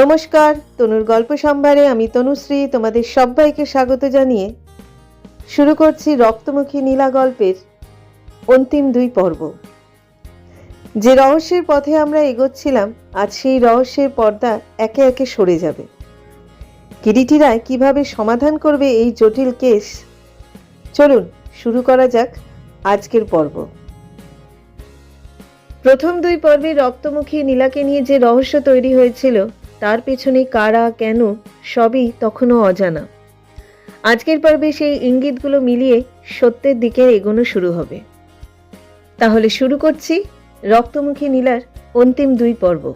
নমস্কার, তনুর গল্প সম্ভারে আমি তনুশ্রী তোমাদের সবাইকে স্বাগত জানিয়ে শুরু করছি রক্তমুখী নীলা গল্পের অন্তিম দুই পর্ব। যে রহস্যের পথে আমরা এগোচ্ছিলাম, আজ সেই রহস্যের পর্দা একে একে সরে যাবে। কিরিটিরা কীভাবে সমাধান করবে এই জটিল কেস? চলুন, শুরু করা যাক আজকের পর্ব। প্রথম দুই পর্বে রক্তমুখী নীলাকে নিয়ে যে রহস্য তৈরি হয়েছিল তার পেছনে কারা, কেন, সবই তখনও অজানা। আজকের পর্বে সেই ইঙ্গিতগুলো মিলিয়ে সত্যের দিকে এগোনো শুরু হবে। তাহলে শুরু করছি রক্তমুখী নীলার অন্তিম দুই পর্ব।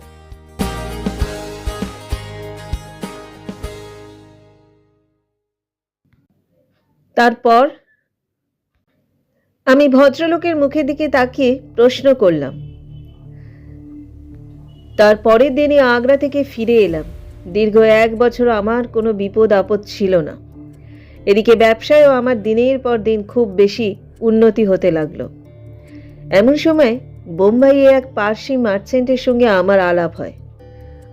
তারপর আমি ভদ্রলোকের মুখের দিকে তাকিয়ে প্রশ্ন করলাম। তার পরের দিনই আগ্রা থেকে ফিরে এলাম। দীর্ঘ এক বছর আমার কোনো বিপদ আপদ ছিল না। এদিকে ব্যবসায়ও আমার দিনের পর দিন খুব বেশি উন্নতি হতে লাগল। এমন সময় বোম্বাইয়ে এক পার্সি মার্চেন্টের সঙ্গে আমার আলাপ হয়।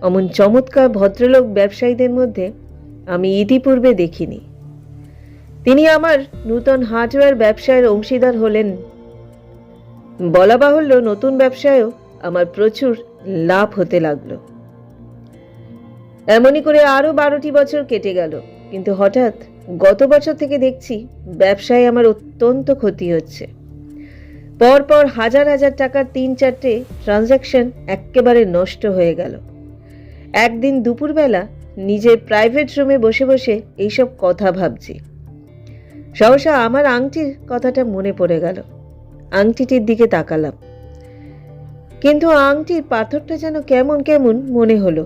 অমন চমৎকার ভদ্রলোক ব্যবসায়ীদের মধ্যে আমি ইতিপূর্বে দেখিনি। তিনি আমার নূতন হার্ডওয়্যার ব্যবসায়ের অংশীদার হলেন। বলা বাহুল্য নতুন ব্যবসায়ও আমার প্রচুর লাভ হতে লাগল। এমনই করে আরও বারোটি বছর কেটে গেল, কিন্তু হঠাৎ গত বছর থেকে দেখছি ব্যবসায় আমার অত্যন্ত ক্ষতি হচ্ছে। পরপর হাজার হাজার টাকার তিন চারটে ট্রানজ্যাকশন একেবারে নষ্ট হয়ে গেল। একদিন দুপুরবেলা নিজের প্রাইভেট রুমে বসে বসে এইসব কথা ভাবছি। সহসা আমার আংটির কথাটা মনে পড়ে গেল। আংটিটির দিকে তাকালাম। কিন্তু আংটির পাথরটা যেন কেমন কেমন মনে হলো।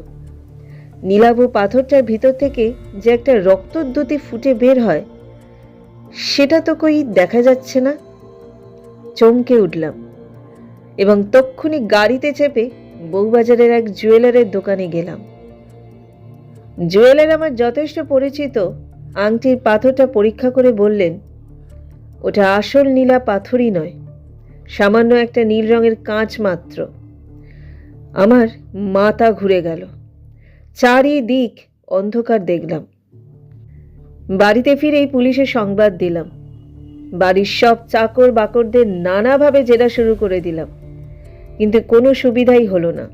নীলাভ পাথরটার ভিতর থেকে যে একটা রক্তদ্যুতি ফুটে বের হয়, সেটা তো কই দেখা যাচ্ছে না। চমকে উঠলাম এবং তক্ষুনি গাড়িতে চেপে বউবাজারের এক জুয়েলারের দোকানে গেলাম। জুয়েলার আমার যথেষ্ট পরিচিত, আংটির পাথরটা পরীক্ষা করে বললেন, ওটা আসল নীলা পাথরই নয়। সামান্য একটা নীল রঙের কাঁচ মাত্র। আমার মাথা ঘুরে গেল। চারিদিক অন্ধকার দেখলাম। বাড়িতে ফিরেই পুলিশের সংবাদ দিলাম। বাড়ির সব চাকর বাকরদের নানাভাবে জেরা শুরু করে দিলাম। কিন্তু কোনো সুবিধাই হলো না।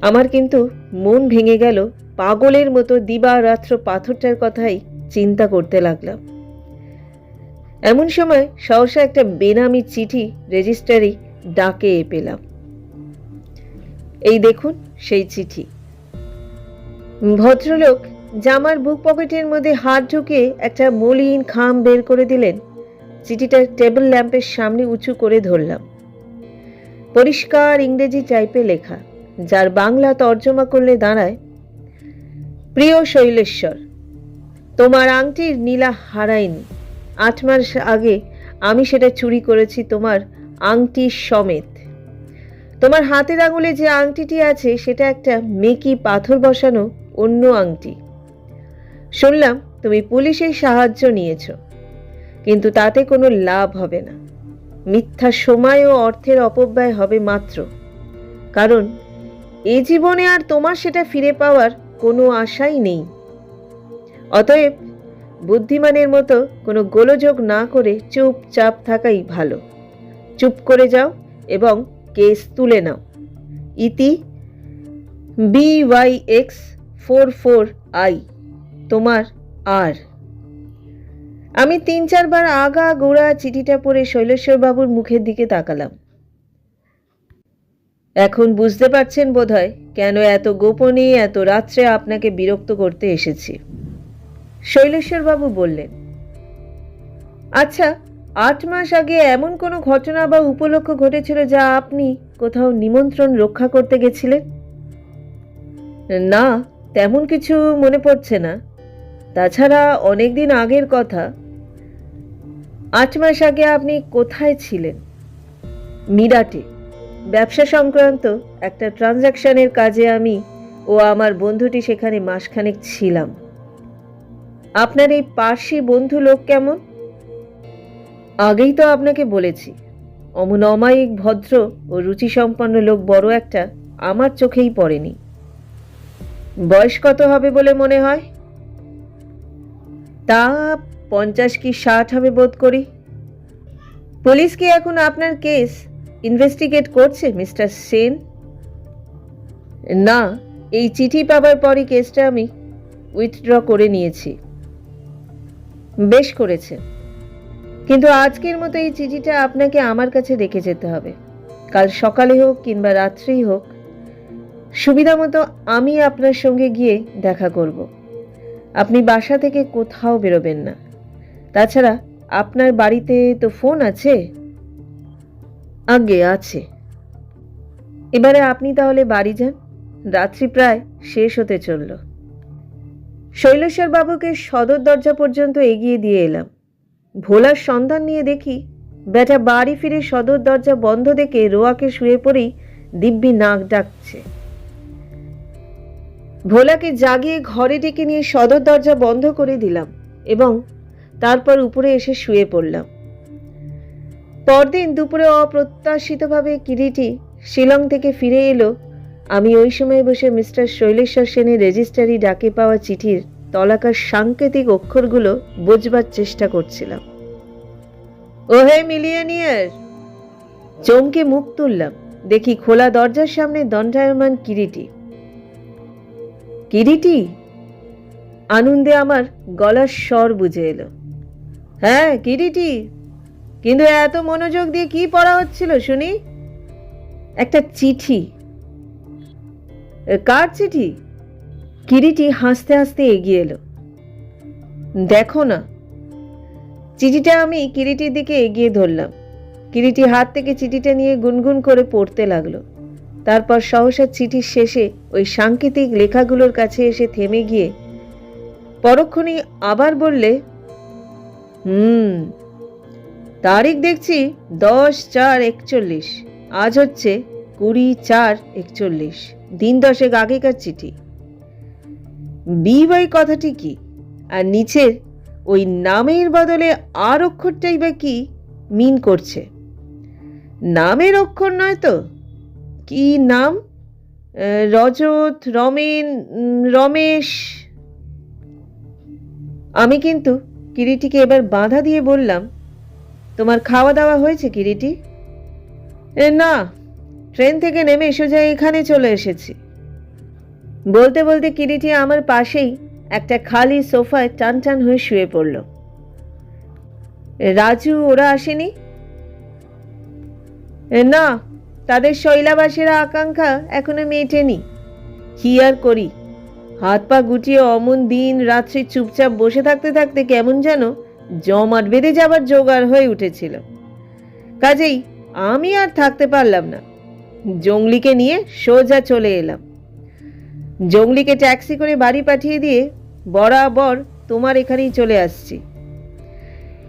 আমার কিন্তু মন ভেঙে গেল, পাগলের মতো দিবারাত্র পাথরটার কথাই চিন্তা করতে লাগলাম। এমন সময় সহসা একটা বেনামি চিঠি রেজিস্টারি ডাকে পেলাম। এই দেখুন সেই চিঠি। ভদ্রলোক জামার বুক পকেটের মধ্যে হাত ঢুকে একটা মলিন খাম বের করে দিলেন। চিঠিটা টেবিল ল্যাম্পের সামনে উঁচু করে ধরলাম। পরিষ্কার ইংরেজি টাইপে লেখা, যার বাংলা তর্জমা করলে দাঁড়ায়, প্রিয় শৈলেশ্বর, তোমার আংটির নীলা হারায়নি। আট মাস আগে আমি সেটা চুরি করেছি তোমার আংটি সমেত। তোমার হাতের আঙুলে যে আংটিটি আছে, সেটা একটা মেকি পাথর বসানো অন্য আংটি। শুনলাম তুমি পুলিশের সাহায্য নিয়েছ, কিন্তু তাতে কোনো লাভ হবে না। মিথ্যা সময় ও অর্থের অপব্যয় হবে মাত্র। কারণ এ জীবনে আর তোমার সেটা ফিরে পাওয়ার কোনো আশাই নেই। অতএব বুদ্ধিমানের মতো কোনো গোলযোগ না করে চুপচাপ থাকাই ভালো। চুপ করে যাও এবং কেস তুলে নাও। ইতি B Y X four four I, তোমার আর। আমি তিন চারবার আগা গোড়া চিঠিটা পড়ে শৈলেশ্বরবাবুর মুখের দিকে তাকালাম। এখন বুঝতে পারছেন বোধহয় কেন এত গোপনে, এত রাত্রে আপনাকে বিরক্ত করতে এসেছি। শৈলেশ্বরবাবু বললেন আচ্ছা আট মাস আগে এমন কোনো ঘটনা বা উপলক্ষ ঘটেছিল যা আপনি কোথাও নিমন্ত্রণ রক্ষা করতে গেছিলেন? না, তেমন কিছু মনে পড়ছে না। তাছাড়া অনেক দিন আগের কথা। আট মাস আগে আপনি কোথায় ছিলেন? মিরাটে। ব্যবসা সংক্রান্ত একটা ট্রানজ্যাকশনের কাজে আমি ও আমার বন্ধুটি সেখানে মাসখানেক ছিলাম। আপনার এই পার্সি বন্ধু লোক কেমন? আগেই তো আপনাকে বলেছি অমন অমায়িক ভদ্র ও রুচিসম্পন্ন লোক বড় একটা আমার চোখেই পড়েনি। বয়স কত হবে বলে মনে হয়? তা পঞ্চাশ কি ষাট হবে বোধ করি। পুলিশ কি এখন আপনার কেস ইনভেস্টিগেট করছে, মিস্টার সেন? না, এই চিঠি পাবার পরই কেসটা আমি উইথড্র করে নিয়েছি। বেশ করেছে। কিন্তু আজকের মতো এই চিঠিটা আপনাকে আমার কাছে রেখে যেতে হবে। কাল সকালে হোক কিংবা রাত্রেই হোক, সুবিধা মতো আমি আপনার সঙ্গে গিয়ে দেখা করব। আপনি বাসা থেকে কোথাও বেরোবেন না। তাছাড়া আপনার বাড়িতে তো ফোন আছে? আগে আছে। এবারে আপনি তাহলে বাড়ি যান। রাত্রি প্রায় শেষ হতে চলল। শৈলেশ্বর বাবুকে সদর দরজা পর্যন্ত এগিয়ে দিয়ে এলাম। ভোলার সন্ধান নিয়ে দেখি, বেটা বাড়ি ফিরে সদর দরজা বন্ধ দেখে রোয়াকে শুয়ে পড়েই দিব্যি নাক ডাকছে। ভোলাকে জাগিয়ে ঘরে ডেকে নিয়ে সদর দরজা বন্ধ করে দিলাম এবং তারপর উপরে এসে শুয়ে পড়লাম। পরদিন দুপুরে অপ্রত্যাশিতভাবে কিরিটি শিলং থেকে ফিরে এলো আমি ওই সময় বসে মিস্টার শৈলেশ্বর সেনের রেজিস্ট্রারি ডাকে পাওয়া চিঠির তলাকার সাংকেতিক অক্ষরগুলো বোঝবার চেষ্টা করছিলাম। ওহে মিলিয়নিয়ার! চমকে মুখ তুললাম। দেখি খোলা দরজার সামনে দণ্ডায়মান কিরিটি। কিরিটি? আনন্দে আমার গলার স্বর বুঝে এলো। হ্যাঁ কিরিটি! কিন্তু এত মনোযোগ দিয়ে কি পড়া হচ্ছিল শুনি? একটা চিঠি। কার চিঠি? কিরিটি হাসতে হাসতে এগিয়ে এলো। দেখো না। চিঠিটা আমি কিরিটির দিকে এগিয়ে ধরলাম। কিরিটি হাত থেকে চিঠিটা নিয়ে গুনগুন করে পড়তে লাগল। তারপর সহসা চিঠির শেষে ওই সাংকেতিক লেখাগুলোর কাছে এসে থেমে গিয়ে পরক্ষণেই আবার বললে, হুম, তারিখ দেখছি দশ চার একচল্লিশ। আজ হচ্ছে কুড়ি চার একচল্লিশ। দিন দশেক আগেকার চিঠি। বি বাই কথাটি কি? আর নিচের ওই নামের বদলে আর অক্ষরটাই বা কি মিন করছে? নামের অক্ষর নয় তো? কি নাম? রজত, রমেন রমেশ। আমি কিন্তু কিরিটিকে এবার বাধা দিয়ে বললাম, তোমার খাওয়া দাওয়া হয়েছে কিরিটি? না ট্রেন থেকে নেমে সোজা এখানে চলে এসেছি। বলতে বলতে কিরিটি আমার পাশেই একটা খালি সোফায় টান টান হয়ে শুয়ে পড়ল। রাজু, ওরা আসেনি? না, তাদের শৈলাবাসের আকাঙ্ক্ষা এখনও মেটেনি। কি আর করি? হাত পা গুটিয়ে অমন দিন রাত্রি চুপচাপ বসে থাকতে থাকতে কেমন যেন জমাট বেঁধে যাবার জোগাড় হয়ে উঠেছিল। কাজেই আমি আর থাকতে পারলাম না। জঙ্গলিকে নিয়ে সোজা চলে এলাম। জঙ্গলিকে ট্যাক্সি করে বাড়ি পাঠিয়ে দিয়ে বরাবর তোমার এখানেই চলে আসছি।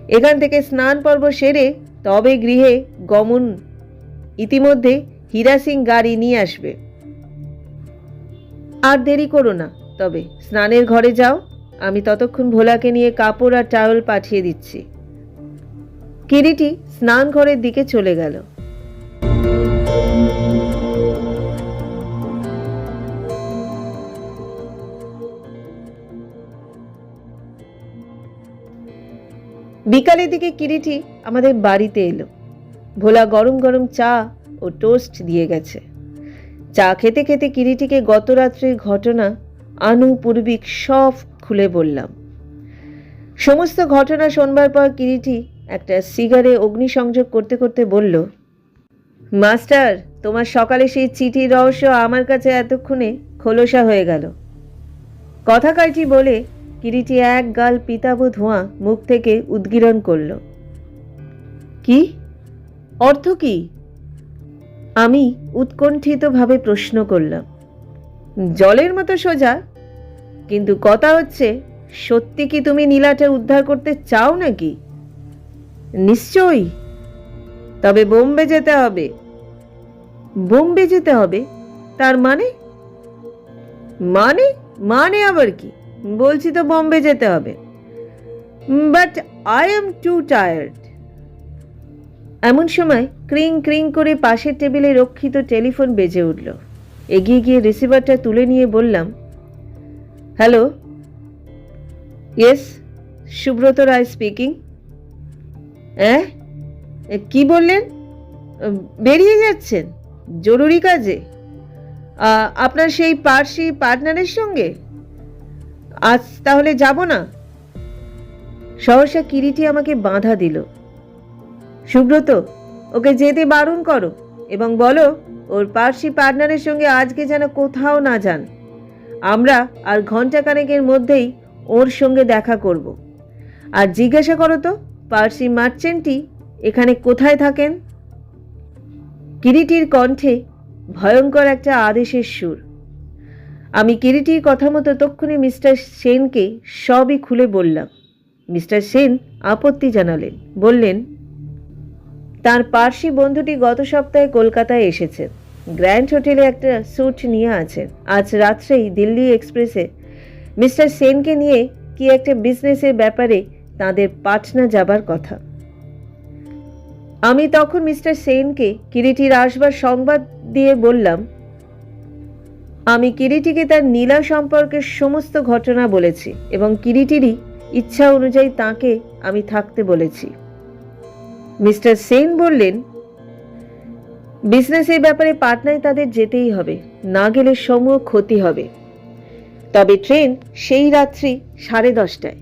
এখান থেকে স্নান পর্ব সেরে তবে গৃহে গমন। ইতিমধ্যে হীরা সিং গাড়ি নিয়ে আসবে। আর দেরি করো না, তবে স্নানের ঘরে যাও। আমি ততক্ষণ ভোলাকে নিয়ে কাপড় আর টাওয়েল পাঠিয়ে দিচ্ছি। কিরিটি স্নান ঘরের দিকে চলে গেল। বিকালের দিকে কিরিটি আমাদের বাড়িতে এলো। ভোলা গরম গরম চা ও টোস্ট দিয়ে গেছে। চা খেতে খেতে কিরিটিকে গত রাত্রির ঘটনা আনুপূর্বিক সব খুলে বললাম। সমস্ত ঘটনা শোনবার পর কিরিটি একটা সিগারে অগ্নিসংযোগ করতে করতে বলল, মাস্টার, তোমার সকালে সেই চিঠির রহস্য আমার কাছে এতক্ষণে খোলসা হয়ে গেল। কথা কয়টি বলে কিরিটি এক গাল পিতাব ধোঁয়া মুখ থেকে উদ্গীরণ করল। কি? অর্থ কি? আমি উৎকণ্ঠিতভাবে প্রশ্ন করলাম। জলের মতো সোজা। কিন্তু কথা হচ্ছে, সত্যি কি তুমি নীলাটা উদ্ধার করতে চাও নাকি? নিশ্চয়ই। তবে বোম্বে যেতে হবে। বোম্বে যেতে হবে? তার মানে? মানে? মানে আবার কি? বলছি তো বোম্বে যেতে হবে। But I am too tired এমন সময় ক্রিং ক্রিং করে পাশের টেবিলে রক্ষিত টেলিফোন বেজে উঠল। এগিয়ে গিয়ে রিসিভারটা তুলে নিয়ে বললাম hello yes Subrata Ray speaking হ্যাঁ কি বললেন? বেরিয়ে যাচ্ছেন? জরুরি কাজে। আপনার সেই পার্সি পার্টনারের সঙ্গে? আজ তাহলে যাব না? সহসা কিরিটি আমাকে বাধা দিল। সুব্রত, ওকে যেতে বারণ করো এবং বলো, ওর পার্সি পার্টনারের সঙ্গে আজকে যেন কোথাও না যান। আমরা আর ঘন্টাখানেকের মধ্যেই ওর সঙ্গে দেখা করব। আর জিজ্ঞাসা করো তো, পার্সি মার্চেন্টটি এখানে কোথায় থাকেন? কিরিটির কণ্ঠে ভয়ঙ্কর একটা আদেশের সুর। আমি কিরিটির কথা মতো তক্ষুনি মিস্টার সেনকে সবই খুলে বললাম। মিস্টার সেন আপত্তি জানালেন। বললেন, তার পার্সি বন্ধুটি গত সপ্তাহে কলকাতায় এসেছে। গ্র্যান্ড হোটেলে একটা স্যুট নিয়ে আছেন আজ রাত্রেই দিল্লি এক্সপ্রেসে। মিস্টার সেনকে নিয়ে কি একটা বিজনেসের ব্যাপারে তাদের পাটনা যাবার কথা। আমি তখন মিস্টার সেনকে কিরিটির আসবার সংবাদ দিয়ে বললাম আমি কিরিটিকে তার নীলা সম্পর্কের সমস্ত ঘটনা বলেছি এবং কিরিটিরই ইচ্ছা অনুযায়ী তাকে আমি থাকতে বলেছি। মিস্টার সেন বললেন, বিজনেসের ব্যাপারে পাটনায় তাদের যেতেই হবে, না গেলে সমূহ ক্ষতি হবে। তবে ট্রেন সেই রাত্রি সাড়ে দশটায়।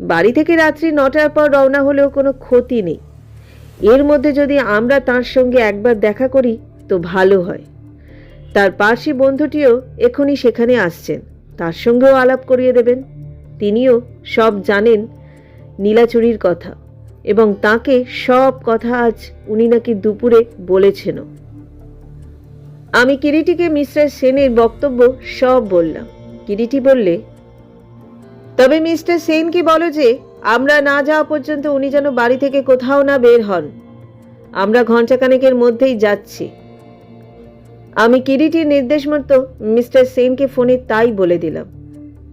বাড়ি থেকে রাত্রি নটার পর রওনা হলেও কোনো ক্ষতি নেই। এর মধ্যে যদি আমরা তার সঙ্গে একবার দেখা করি, তো ভালো হয়। তার পার্সি বন্ধুটিও এখনই সেখানে আসছেন। তার সঙ্গেও আলাপ করিয়ে দেবেন। তিনিও সব জানেন নীলাচুরির কথা এবং তাকে সব কথা আজ উনি নাকি দুপুরে বলেছেনও। আমি কিরিটিকে মিস্টার সেনের বক্তব্য সব বললাম। কিরিটি বললে, তবে মিস্টার সেনকে বলো যে, আমরা না যাওয়া পর্যন্ত উনি যেন বাড়ি থেকে কোথাও না বের হন। আমরা ঘণ্টাখানেকের মধ্যেই যাচ্ছি। আমি কিরিটির নির্দেশ মতো মিস্টার সেনকে ফোনে তাই বলে দিলাম।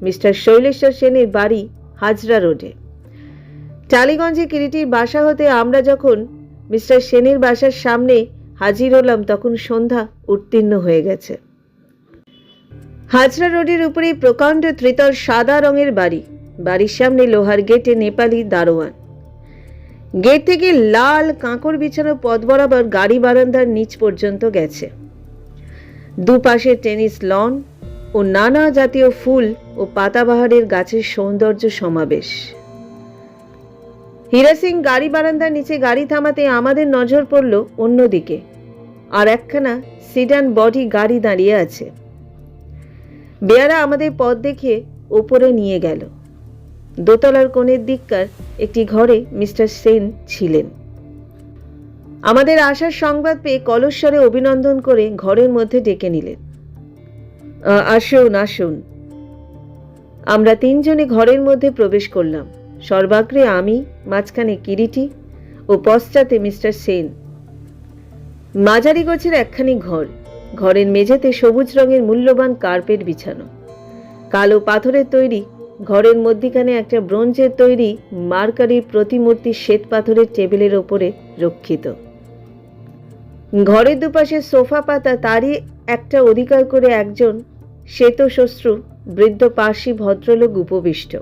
মিস্টার শৈলেশ্বর সেনের বাড়ি হাজরা রোডে। টালিগঞ্জে কিরিটির বাসা হতে আমরা যখন মিস্টার সেনের বাসার সামনে হাজির হলাম, তখন সন্ধ্যা উত্তীর্ণ হয়ে গেছে। হাজরা রোডের উপরেই প্রকাণ্ড ত্রিতল সাদা রঙের বাড়ি। বাড়ির সামনে লোহার গেটে নেপালি দারোয়ান। গেট থেকে লাল কাঁকড় বিছানো পথ বরাবর গাড়ি বারান্দার নিচ পর্যন্ত গেছে। দুপাশে টেনিস লন ও নানা জাতীয় ফুল ও পাতাবাহারের গাছের সৌন্দর্য সমাবেশ। হীরা সিং গাড়ি বারান্দার নিচে গাড়ি থামাতে আমাদের নজর পড়ল অন্যদিকে। আর একখানা সিডান বডি গাড়ি দাঁড়িয়ে আছে। বেয়ারা আমাদের পথ দেখে ওপরে নিয়ে গেল। দোতলার কোণের দিককার একটি ঘরে মিস্টার সেন ছিলেন। আমাদের আসার সংবাদ পেয়ে কলস্বরে অভিনন্দন করে ঘরের মধ্যে ডেকে নিলেন। "আ, আসুন আসুন। আমরা তিনজনে ঘরের মধ্যে প্রবেশ করলাম। সর্বাগ্রে আমি মাঝখানে কিরিটি ও পশ্চাতে মিস্টার সেন। মাঝারি গোছের একখানি ঘর। ঘরের মেঝেতে সবুজ রঙের মূল্যবান কার্পেট বিছানো। কালো পাথরের তৈরি ঘরের মধ্যিখানে একটা ব্রোঞ্জের তৈরি মার্কারির প্রতিমূর্তি শ্বেত পাথরের টেবিলের ওপরে রক্ষিত। ঘরের দুপাশে সোফা পাতা, তারই একটা অধিকার করে একজন শ্বেতশস্ত্রু বৃদ্ধ পার্সি ভদ্রলোক উপবিষ্ট।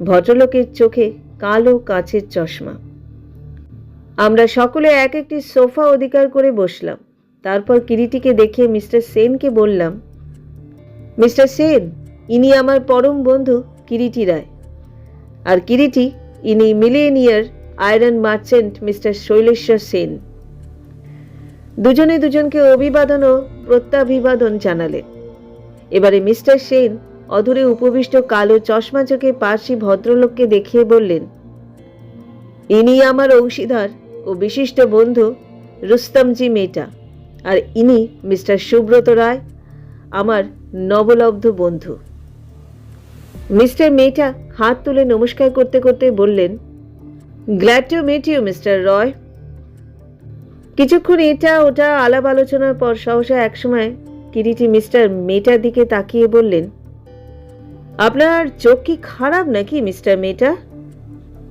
ভদ্রলোকের চোখে কালো কাচের চশমা। আমরা সকলে এক একটি সোফা অধিকার করে বসলাম। তারপর কিরিটিকে দেখে মিস্টার সেনকে বললাম, মিস্টার সেন, ইনি আমার পরম বন্ধু কিরিটি রায়। আর কিরিটি, ইনি millionaire iron merchant mister Shaileshwar Sen. দুজনে দুজনকে অভিবাদন ও প্রত্যাভিবাদন জানালেন এবারে মিস্টার সেন অদূরে উপবিষ্ট কালো চশমা চোখে পার্সি ভদ্রলোককে দেখিয়ে বললেন, ইনি আমার অংশীদার ও বিশিষ্ট বন্ধু রুস্তমজি মেটা আর ইনি মিস্টার সুব্রত রায়, আমার নবলব্ধ বন্ধু। মিস্টার মেটা হাত তুলে নমস্কার করতে করতে বললেন, glad to meet you, mister Roy. কিছুক্ষণ এটা ওটা আলাপ আলোচনার পর সহসা একসময় কিরিটি মিস্টার মেটার দিকে তাকিয়ে বললেন, আপনার চোখ কি খারাপ নাকি, মিস্টার মেটা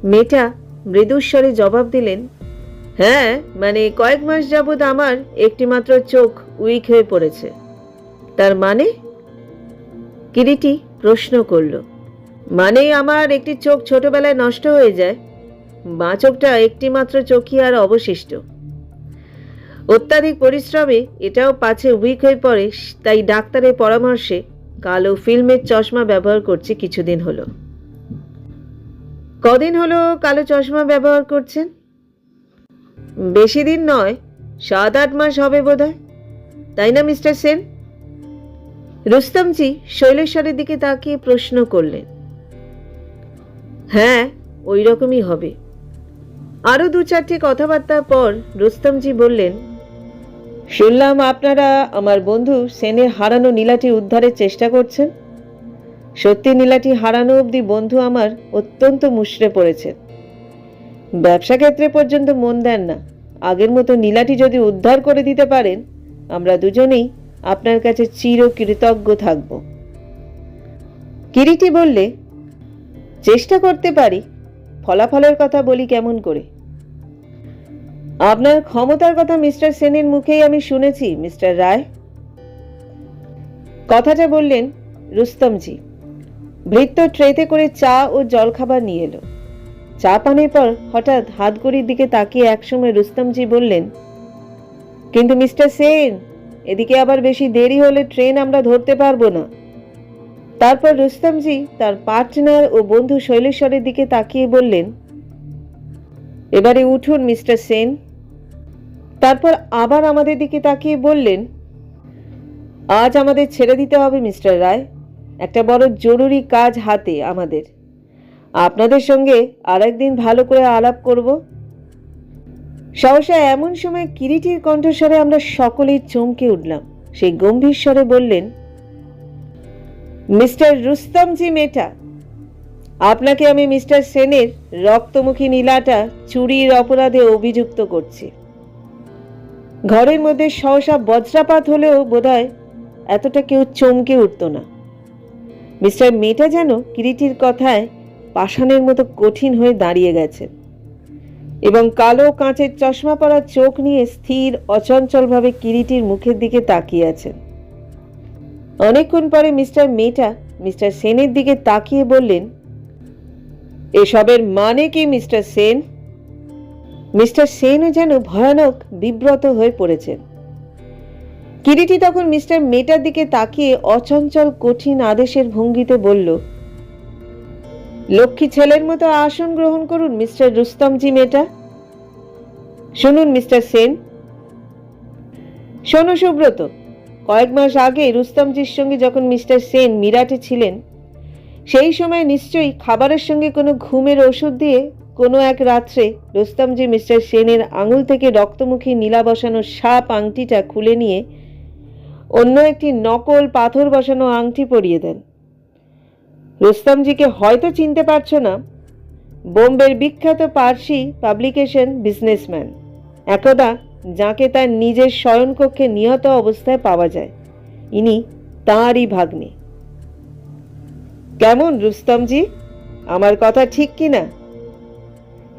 মেটা মৃদুস্বরে জবাব দিলেন হ্যাঁ মানে কয়েক মাস যাবৎ আমার একটিমাত্র চোখ উইক হয়ে পড়েছে। তার মানে? কিরিটি প্রশ্ন করল মানে আমার একটি চোখ ছোটবেলায় নষ্ট হয়ে যায়? বাঁ চোখটা একটি মাত্র চোখই আর অবশিষ্ট। অত্যাধিক পরিশ্রমে এটাও পাছে উইক হয়ে পড়ে, তাই ডাক্তারের পরামর্শে কালো ফিল্মের চশমা ব্যবহার করছি কিছুদিন হলো। কদিন হলো কালো চশমা ব্যবহার করছেন? বেশি দিন নয়, সাত আট মাস হবে বোধহয়। তাই না, মিস্টার সেন? রুস্তমজি শৈলেশ্বরের দিকে তাকিয়ে প্রশ্ন করলেন। হ্যাঁ ওই রকমই হবে। আরও দু চারটি কথাবার্তার পর রুস্তমজি বললেন শুনলাম আপনারা আমার বন্ধু সেনের হারানো নীলাটি উদ্ধারের চেষ্টা করছেন। সত্যি নীলাটি হারানো অবধি বন্ধু আমার অত্যন্ত মুষড়ে পড়েছে। ব্যবসা ক্ষেত্রে পর্যন্ত মন দেন না। আগের মতো নীলাটি যদি উদ্ধার করে দিতে পারেন, আমরা দুজনেই আপনার কাছে চির কৃতজ্ঞ থাকব। কিরিটি বললে, চেষ্টা করতে পারি। ফলাফলের কথা বলি কেমন করে? আপনার ক্ষমতার কথা মিস্টার সেনের মুখেই আমি শুনেছি, মিস্টার রায়। কথাটা বললেন রুস্তমজি। ভৃত্য ট্রেতে করে চা ও জলখাবার নিয়ে এলো। চা পানের পর হঠাৎ হাতগড়ির দিকে তাকিয়ে একসময় রুস্তমজি বললেন, কিন্তু মিস্টার সেন, এদিকে আবার বেশি দেরি হলে ট্রেন আমরা ধরতে পারব না। তারপর রুস্তমজি তার পার্টনার ও বন্ধু শৈলেশ্বরের দিকে তাকিয়ে বললেন, এবারে উঠুন, মিস্টার সেন। তারপর আবার আমাদের দিকে তাকিয়ে বললেন, আজ আমাদের ছেড়ে দিতে হবে, মিস্টার রায়। একটা বড় জরুরি কাজ হাতে আমাদের। আপনাদের সঙ্গে আর একদিন ভালো করে আলাপ করব। সহসা এমন সময় কিরিটির কণ্ঠস্বরে আমরা সকলেই চমকে উঠলাম। সেই গম্ভীর স্বরে বললেন, মিস্টার রুস্তমজি মেটা, আপনাকে আমি মিস্টার সেনের রক্তমুখী নীলাটা চুরির অপরাধে অভিযুক্ত করছি। ঘরের মধ্যে সহসা বজ্রাপাত হলেও বোধহয় এতটা কেউ চমকে উঠত না। মিস্টার মেটা যেন কিরিটির কথায় পাষাণের মতো কঠিন হয়ে দাঁড়িয়ে গেছেন এবং কালো কাঁচের চশমা পরা চোখ নিয়ে স্থির, অচঞ্চলভাবে কিরিটির মুখের দিকে তাকিয়ে আছেন অনেকক্ষণ পরে মিস্টার মেটা মিস্টার সেনের দিকে তাকিয়ে বললেন, এসবের মানে কি, মিস্টার সেন? মিস্টার সেনও যেন ভয়ানক, বিব্রত হয়ে পড়েছেন কিরিটি তখন মিস্টার মেটার দিকে তাকিয়ে অচঞ্চল, কঠিন আদেশের ভঙ্গিতে বলল, লক্ষ্মী ছেলের মতো আসন গ্রহণ করুন মিস্টার রুস্তমজি মেটা শুনুন মিস্টার সেন। শোনো সুব্রত, কয়েক মাস আগে রুস্তমজির সঙ্গে যখন মিস্টার সেন মিরাটে ছিলেন, সেই সময় নিশ্চয়ই খাবারের সঙ্গে কোনো ঘুমের ওষুধ দিয়ে কোনো এক রাত্রে রুস্তমজি মিস্টার সেনের আঙুল থেকে রক্তমুখী নীলা বসানো সাপ আংটিটা খুলে নিয়ে অন্য একটি নকল পাথর বসানো আংটি পরিয়ে দেন। রুস্তমজিকে হয়তো চিনতে পারছ না, বোম্বের বিখ্যাত পার্সি পাবলিকেশন বিজনেসম্যান। একদা যাকে তার নিজের শয়নকক্ষে নিহত অবস্থায় পাওয়া যায়, ইনি তাঁরই ভাগ্নে। কেমন রুস্তমজি? আমার কথা ঠিক কি না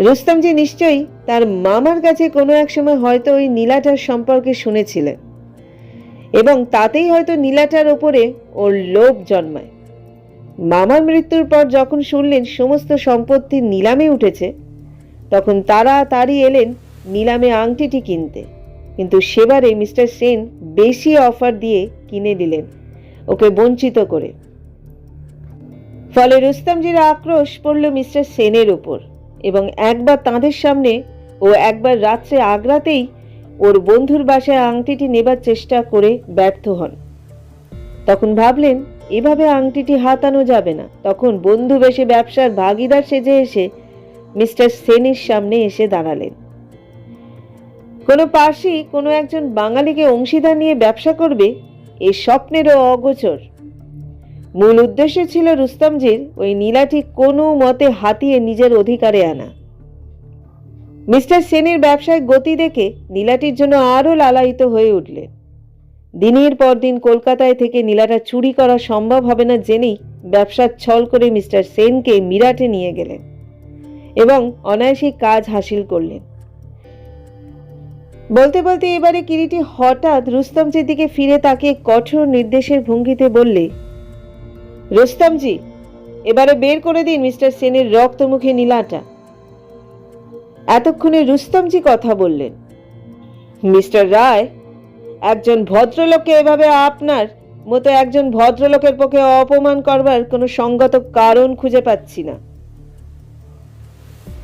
রুস্তমজি নিশ্চয়ই তার মামার কাছে কোনো এক সময় হয়তো ওই নীলাটার সম্পর্কে শুনেছিলেন। এবং তাতেই হয়তো নীলাটার ওপরে ওর লোভ জন্মায়। মামার মৃত্যুর পর যখন শুনলেন সমস্ত সম্পত্তি নিলামে উঠেছে, তখন তারা তারই এলেন নিলামে আংটিটি কিনতে। কিন্তু সেবারে মিস্টার সেন বেশি অফার দিয়ে কিনে দিলেন, ওকে বঞ্চিত করে। ফলে রুস্তমজির আক্রোশ পড়ল মিস্টার সেনের ওপর এবং একবার তাঁদের সামনে ও একবার রাত্রে আগ্রাতেই ওর বন্ধুর বাসায় আংটিটি নেবার চেষ্টা করে ব্যর্থ হন। তখন ভাবলেন, এভাবে আংটিটি হাতানো যাবে না। তখন বন্ধু বেশে ব্যবসার ভাগিদার সেজে এসে মিস্টার সেনের সামনে এসে দাঁড়ালেন। কোনো পার্সি কোনো একজন বাঙালিকে অংশীদার নিয়ে ব্যবসা করবে? এই স্বপ্নেরও অগোচর। মূল উদ্দেশ্য ছিল রুস্তমজির ওই নীলাটি কোনো মতে হাতিয়ে নিজের অধিকারে আনা। মিস্টার সেনের ব্যবসায় গতি দেখে নীলাটির জন্য আরও লালায়িত হয়ে উঠলেন। দিনের পর দিন কলকাতায় থেকে নীলাটা চুরি করা সম্ভব হবে না জেনেই ব্যবসার ছল করে মিস্টার সেনকে মিরাটে নিয়ে গেলেন এবং অনায়াসে কাজ হাসিল করলেন। বলতে বলতে এবারে কিরিটি হঠাৎ রুস্তমজির দিকে ফিরে তাকে কঠোর নির্দেশের ভঙ্গিতে বললে রুস্তমজি, এবারে বের করে দিন মিস্টার সেনের রক্তমুখী নীলাটা এতক্ষণে রুস্তমজি কথা বললেন, মিস্টার রায়, একজন ভদ্রলোককে এভাবে আপনার মতো একজন ভদ্রলোকের পক্ষে অপমান করবার কোনো সঙ্গত কারণ খুঁজে পাচ্ছি না।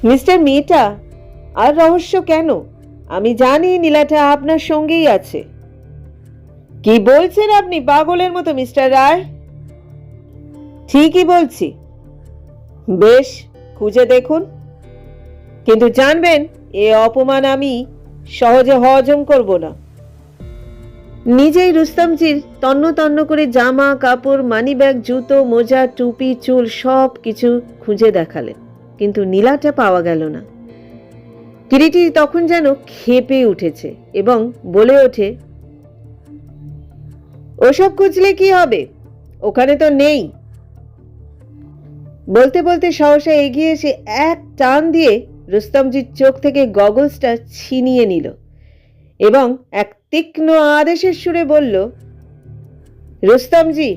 মিস্টার মেয়েটা আর রহস্য কেন? আমি জানি নীলাটা আপনার সঙ্গেই আছে। কি বলছেন আপনি পাগলের মতো, মিস্টার রায়? ঠিকই বলছি। বেশ, খুঁজে দেখুন। কিন্তু জানবেন, এ অপমান আমি সহজে হজম করব না। নিজেই রুস্তমজির তন্ন তন্ন করে জামা, কাপড়, মানিব্যাগ, জুতো, মোজা, টুপি, চুল সব কিছু খুঁজে দেখালেন। কিন্তু নীলাটা পাওয়া গেল না। কিরিটি তখন যেন খেপে উঠেছে এবং বলে ওঠে, ওসব খুঁজলে কি হবে? ওখানে তো নেই। বলতে বলতে সহসা এগিয়ে এসে এক টান দিয়ে রুস্তমজির চোখ থেকে গগলসটা ছিনিয়ে নিল এবং এক তীক্ষ্ণ আদেশের সুরে বলল, রুস্তমজি,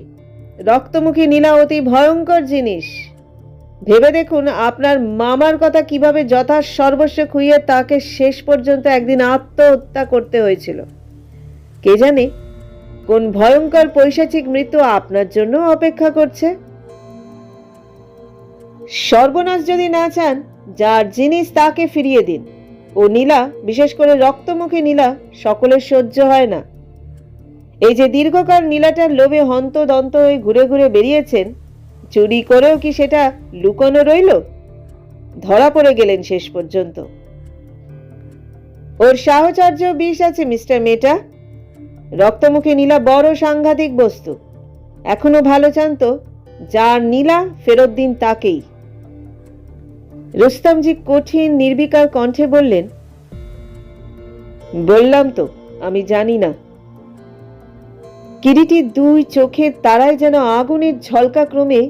রক্তমুখী নীলা অতি ভয়ঙ্কর জিনিস। ভেবে দেখুন আপনার মামার কথা কীভাবে যথা সর্বস্ব খুইয়ে তাকে শেষ পর্যন্ত একদিন আত্মহত্যা করতে হয়েছিল। কে জানে কোন ভয়ঙ্কর পৈশাচিক মৃত্যু আপনার জন্য অপেক্ষা করছে? সর্বনাশ যদি না চান, যার জিনিস তাকে ফিরিয়ে দিন। ও নীলা, বিশেষ করে রক্তমুখী নীলা, সকলের সহ্য হয় না। এই যে দীর্ঘকাল নীলাটার লোভে হন্তদন্ত হয়ে ঘুরে ঘুরে বেরিয়েছেন, চুরি করেও কি সেটা লুকোনো রইল? ধরা পড়ে গেলেন শেষ পর্যন্ত। ওর সাহচর্য বিষ আছে, মিস্টার মেটা রক্তমুখী নীলা বড় সাংঘাতিক বস্তু। এখনও ভালো চান তো যার নীলা ফেরত দিন তাকেই। রুস্তমজি কঠিন, নির্বিকার কণ্ঠে বললেন, বললাম তো, আমি জানি না। কিরিটির দুই চোখের তারায় যেন আগুনের ঝলকা ক্রমে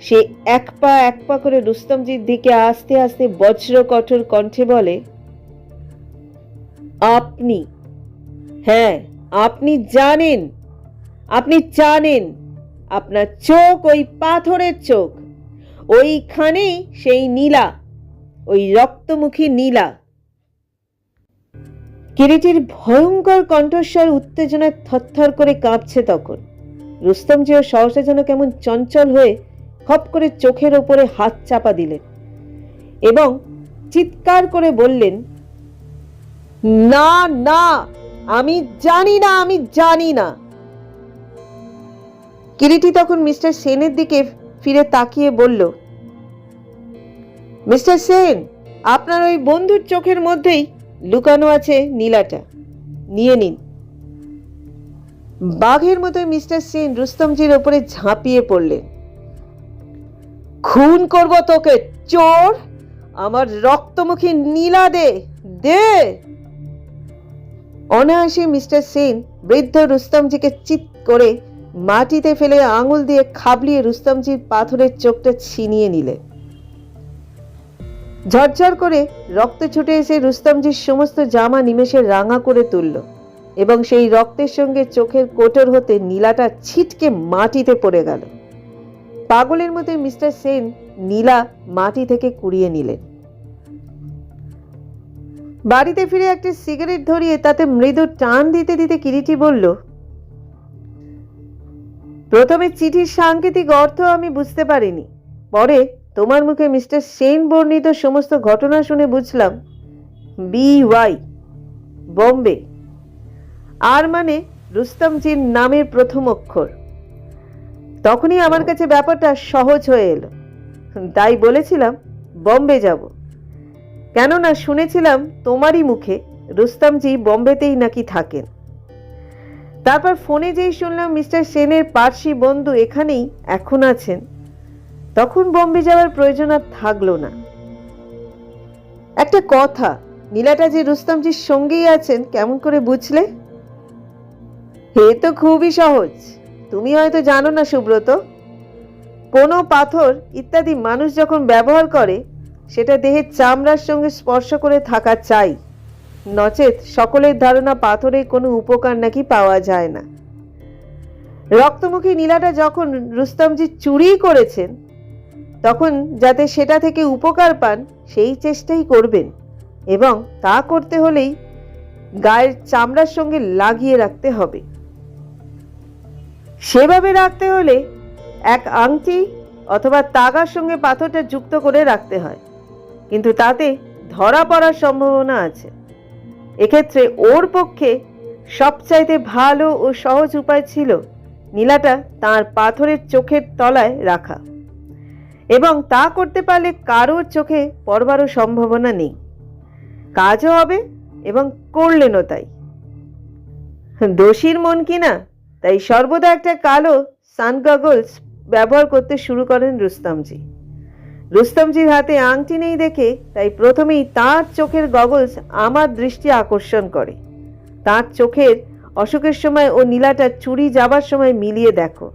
সে এক পা এক পা করে রুস্তমজির দিকে আস্তে আস্তে বজ্র কঠোর কণ্ঠে বলে, আপনি হ্যাঁ আপনি জানেন আপনি জানেন, আপনার চোখ ওই পাথরের চোখ ওইখানেই সেই নীলা, ওই রক্তমুখী নীলা। কিরিটির ভয়ঙ্কর কণ্ঠস্বর উত্তেজনায় থরথর করে কাঁপছে তখন। রুস্তম যে সহসা যেন কেমন চঞ্চল হয়ে খপ করে চোখের ওপরে হাত চাপা দিলেন এবং চিৎকার করে বললেন, না না, আমি জানি না, আমি জানি না। কিরিটি তখন মিস্টার সেনের দিকে ফিরে তাকিয়ে বলল, মিস্টার সেন, আপনার ওই বন্ধুর চোখের মধ্যেই লুকানো আছে নীলাটা। নিয়ে নিন। বাঘের মতো মিস্টার সেন রুস্তমজির ওপরে ঝাঁপিয়ে পড়লেন। খুন করব তোকে, চোর! আমার রক্তমুখী নীলা দে দে! অনায়াসে মিস্টার সেন বৃদ্ধ রুস্তমজিকে চিৎ করে মাটিতে ফেলে আঙুল দিয়ে খাবলিয়ে রুস্তমজির পাথরের চোখটা ছিনিয়ে নিলে। ঝরঝর করে রক্ত ছুটে এসে রুস্তমজির সমস্ত জামা নিমেষে রাঙা করে তুলল এবং সেই রক্তের সঙ্গে চোখের কোটর হতে নীলাটা ছিটকে মাটিতে পড়ে গেল। পাগলের মতো মিস্টার সেন নীলা মাটি থেকে কুড়িয়ে নিলেন। বাড়িতে ফিরে একটা সিগারেট ধরিয়ে তাতে মৃদু টান দিতে দিতে কিরিটি বলল প্রথমে চিঠির সাংকেতিক অর্থ আমি বুঝতে পারিনি। পরে তোমার মুখে মিস্টার সেন বর্ণিত সমস্ত ঘটনা শুনে বুঝলাম। B Y, Bombay. আর মানে রুস্তমজির নামের প্রথম অক্ষর। তখনই আমার কাছে ব্যাপারটা সহজ হয়ে এলো। তাই বলেছিলাম, বম্বে যাব। কেননা শুনেছিলাম তোমারই মুখে রুস্তমজি বম্বেতেই নাকি থাকেন। তারপর ফোনে যেই শুনলাম মিস্টার সেনের পার্সি বন্ধু এখানেই এখন আছেন। তখন বম্বে যাওয়ার প্রয়োজন আর থাকল না। একটা কথা, নীলাটা যে রুস্তমজির সঙ্গেই আছেন, কেমন করে বুঝলে? হে তো খুবই সহজ, তুমি হয়তো জানো না সুব্রত। কোনো পাথর ইত্যাদি মানুষ যখন ব্যবহার করে, সেটা দেহের চামড়ার সঙ্গে স্পর্শ করে থাকা চাই। নচেত সকলের ধারণা পাথরে কোনো উপকার নাকি পাওয়া যায় না। রক্তমুখী নীলাটা যখন রুস্তমজি চুরি করেছেন, তখন যাতে সেটা থেকে উপকার পান, সেই চেষ্টাই করবেন এবং তা করতে হলেই গায়ের চামড়ার সঙ্গে লাগিয়ে রাখতে হবে। সেভাবে রাখতে হলে এক আংটি অথবা তাগার সঙ্গে পাথরটা যুক্ত করে রাখতে হয়, কিন্তু তাতে ধরা পড়ার সম্ভাবনা আছে। এক্ষেত্রে ওর পক্ষে সবচাইতে ভালো ও সহজ উপায় ছিল নীলাটা তার পাথরের চোখের তলায় রাখা। এবং তা করতে পারলে কারোর চোখে পড়বারও সম্ভাবনা নেই। কাজও হবে এবং করলেনও তাই। দোষীর মন কিনা তাই সর্বদা একটা কালো সান গগলস ব্যবহার করতে শুরু করেন রুস্তমজি। রুস্তমজির হাতে আংটি নেই দেখে তাই প্রথমেই তার চোখের গগলস আমার দৃষ্টি আকর্ষণ করে। তার চোখের অসুখের সময় ও নীলাটা চুরি যাবার সময় মিলিয়ে দেখো।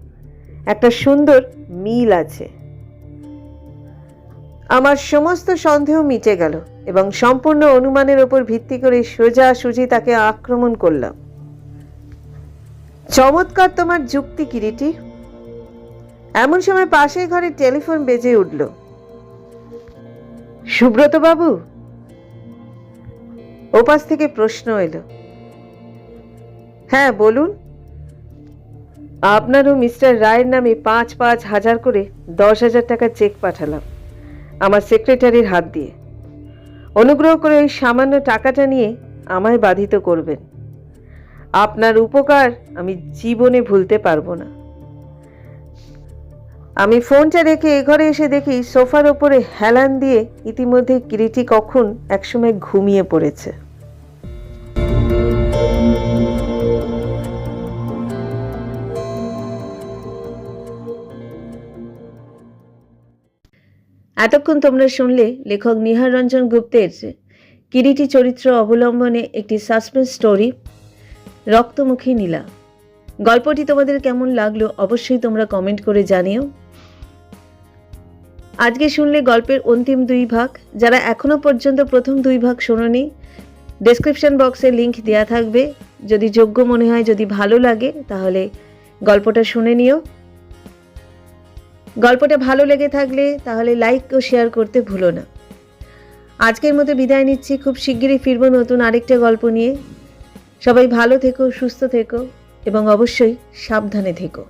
একটা সুন্দর মিল আছে। আমার সমস্ত সন্দেহ মিটে গেল এবং সম্পূর্ণ অনুমানের ওপর ভিত্তি করে সোজা সুজি তাকে আক্রমণ করলাম। চমৎকার তোমার যুক্তি, কিরিটি। এমন সময় পাশের ঘরে টেলিফোন বেজে উঠল। সুব্রত বাবু ওপাশ থেকে প্রশ্ন এলো। হ্যাঁ বলুন। আপনার ও মিস্টার রায়ের নামে পাঁচ পাঁচ হাজার করে দশ হাজার টাকা চেক পাঠালাম, আমার সেক্রেটারির হাত দিয়ে। অনুগ্রহ করে ওই সামান্য টাকাটা নিয়ে আমায় বাধিত করবেন। আপনার উপকার আমি জীবনে ভুলতে পারব না। আমি ফোনটা রেখে এ ঘরে এসে দেখি সোফার ওপরে হেলান দিয়ে ইতিমধ্যে কিরিটি কখন একসময় ঘুমিয়ে পড়েছে। এতক্ষণ তোমরা শুনলে লেখক নিহার রঞ্জন গুপ্তের কিরিটি চরিত্র অবলম্বনে একটি সাসপেন্স স্টোরি, রক্তমুখী নীলা। গল্পটি তোমাদের কেমন লাগল অবশ্যই তোমরা কমেন্ট করে জানিও। আজকে শুনলে গল্পের অন্তিম দুই ভাগ। যারা এখনও পর্যন্ত প্রথম দুই ভাগ শোনোনি ডেসক্রিপশন বক্সে লিংক দেওয়া থাকবে। যদি যোগ্য মনে হয়, যদি ভালো লাগে, তাহলে গল্পটা শুনে নিও। গল্পটা ভালো লেগে থাকলে, তাহলে লাইক ও শেয়ার করতে ভুলো না। আজকের মতো বিদায় নিচ্ছি। খুব শিগগিরই ফিরবো নতুন আরেকটা গল্প নিয়ে। সবাই ভালো থেকো, সুস্থ থেকো, এবং অবশ্যই সাবধানে থেকো।